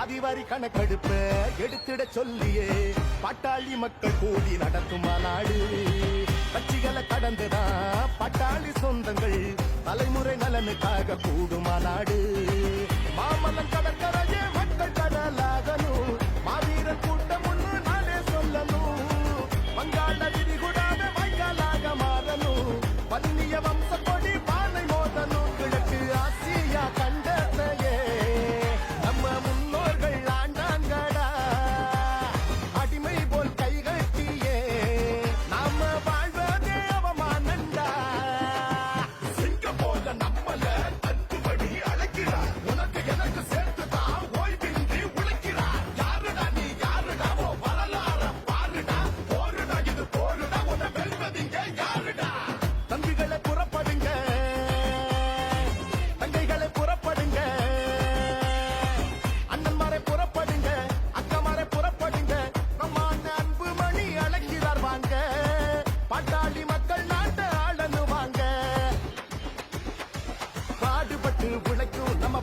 சாதிவாரி கணக்கெடுப்பு எடுத்திட சொல்லியே. பட்டாளி மக்கள் கூடி நடத்துமா நாடு கட்சிகளை கடந்துதான் பட்டாளி சொந்தங்கள் தலைமுறை நலனுக்காக கூடுமா நாடு மாமல்லம் கடற்கரையே மக்கள் கடலாகணும். மாவீரன் கூட்டம் ஒன்று நானே சொல்லணும். வங்காள விரிகுடான வாய்க்காலாக மாறணும். பன்னிய வம்சத்தை உழைக்கும் நம்ம